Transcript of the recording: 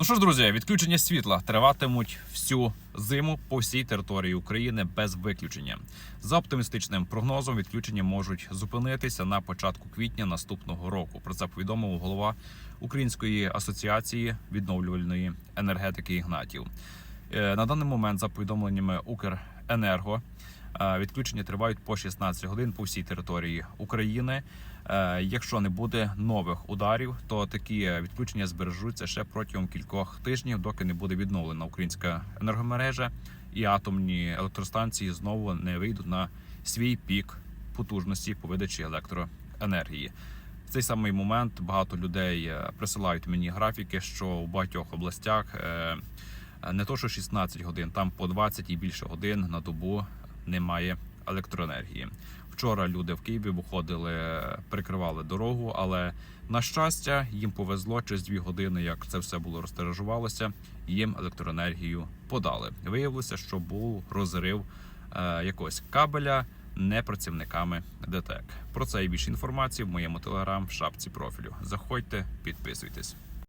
Ну що ж, друзі, відключення світла триватимуть всю зиму по всій території України без виключення. За оптимістичним прогнозом, відключення можуть зупинитися на початку квітня наступного року. Про це повідомив голова Української асоціації відновлювальної енергетики Ігнатів. Е, На даний момент, за повідомленнями Укренерго, відключення тривають по 16 годин по всій території України. Е, Якщо не буде нових ударів, то такі відключення збережуться ще протягом кількох тижнів, доки не буде відновлена українська енергомережа і атомні електростанції знову не вийдуть на свій пік потужності по видачі електроенергії. В цей самий момент багато людей е, присилають мені графіки, що у багатьох областях е, не то, що 16 годин, там по 20 і більше годин на добу немає електроенергії. Вчора люди в Києві виходили, прикривали дорогу, але на щастя їм повезло через дві години, як це все було розтиражувалося, їм електроенергію подали. Виявилося, що був розрив е, якогось кабеля не працівниками ДТЕК. Про це і більше інформації в моєму телеграм шапці профілю. Заходьте, підписуйтесь.